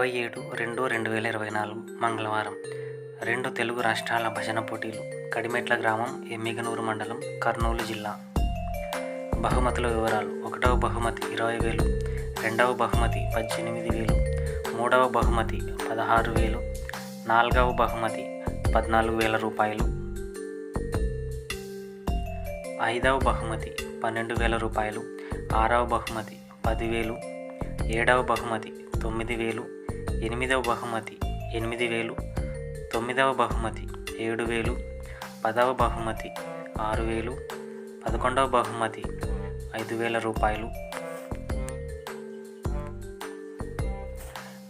ఇరవై ఏడు రెండు రెండు వేల ఇరవై నాలుగు మంగళవారం. రెండు తెలుగు రాష్ట్రాల భజన పోటీలు. కడిమెట్ల గ్రామం ఎమ్మిగనూరు మండలం కర్నూలు జిల్లా. బహుమతుల వివరాలు. ఒకటవ బహుమతి ఇరవై వేలు రెండవ బహుమతి పద్దెనిమిది వేలు మూడవ బహుమతి పదహారు వేలు నాలుగవ బహుమతి పద్నాలుగు వేల రూపాయలు ఐదవ బహుమతి పన్నెండు వేల రూపాయలు ఆరవ బహుమతి పదివేలు ఏడవ బహుమతి తొమ్మిది వేలు ఎనిమిదవ బహుమతి ఎనిమిది వేలు. తొమ్మిదవ బహుమతి ఏడు వేలు. పదవ బహుమతి ఆరు వేలు. పదకొండవ బహుమతి ఐదు వేల రూపాయలు.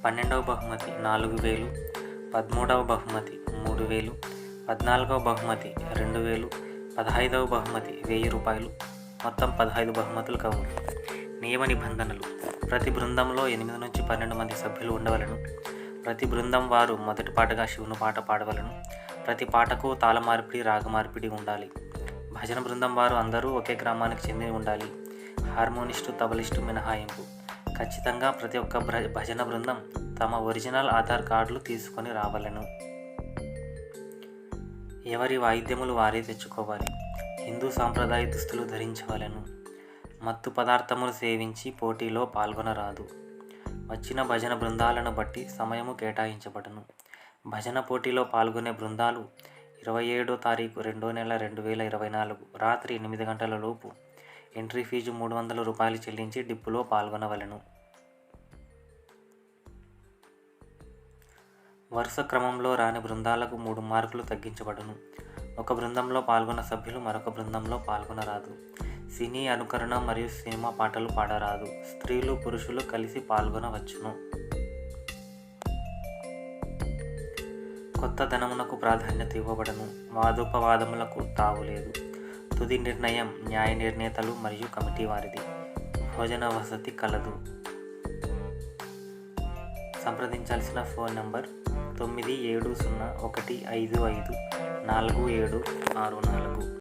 పన్నెండవ బహుమతి నాలుగు వేలు. పదమూడవ బహుమతి మూడు వేలు. పద్నాలుగవ బహుమతి రెండు వేలు. పదహైదవ బహుమతి వెయ్యి రూపాయలు. మొత్తం పదహైదు బహుమతులు కవులు. నియమ నిబంధనలు. ప్రతి బృందంలో ఎనిమిది నుంచి పన్నెండు మంది సభ్యులు ఉండవలను. ప్రతి బృందం వారు మొదటి పాటగా శివుని పాట పాడవలను. ప్రతి పాటకు తాళ మార్పిడి రాగ మార్పిడి ఉండాలి. భజన బృందం వారు అందరూ ఒకే గ్రామానికి చెంది ఉండాలి. హార్మోనిస్టు తబలిస్టు మినహాయింపు. ఖచ్చితంగా ప్రతి ఒక్క భజన బృందం తమ ఒరిజినల్ ఆధార్ కార్డులు తీసుకొని రావాలను. ఎవరి వాయిద్యములు వారే తెచ్చుకోవాలి. హిందూ సాంప్రదాయ దుస్తులు ధరించవలెను. మత్తు పదార్థములు సేవించి పోటీలో పాల్గొనరాదు. వచ్చిన భజన బృందాలను బట్టి సమయము కేటాయించబడను. భజన పోటీలో పాల్గొనే బృందాలు ఇరవై ఏడో తారీఖు రెండో నెల రెండు వేల ఇరవై నాలుగు రాత్రి ఎనిమిది గంటల లోపు ఎంట్రీ ఫీజు మూడు వందల రూపాయలు చెల్లించి డిప్పులో పాల్గొనవలెను. వరుస క్రమంలో రాని బృందాలకు మూడు మార్కులు తగ్గించబడును. ఒక బృందంలో పాల్గొన్న సభ్యులు మరొక బృందంలో పాల్గొనరాదు. సినీ అనుకరణ మరియు సినిమా పాటలు పాడరాదు. స్త్రీలు పురుషులు కలిసి పాల్గొనవచ్చును. కొత్త ధనమునకు ప్రాధాన్యత ఇవ్వబడను. వాదోపవాదములకు తావులేదు తుది నిర్ణయం న్యాయ నిర్ణేతలు మరియు కమిటీ వారిది. భోజన వసతి కలదు. సంప్రదించాల్సిన ఫోన్ నంబర్ తొమ్మిది ఏడు సున్నా ఒకటి ఐదు ఐదు నాలుగు ఏడు ఆరు నాలుగు.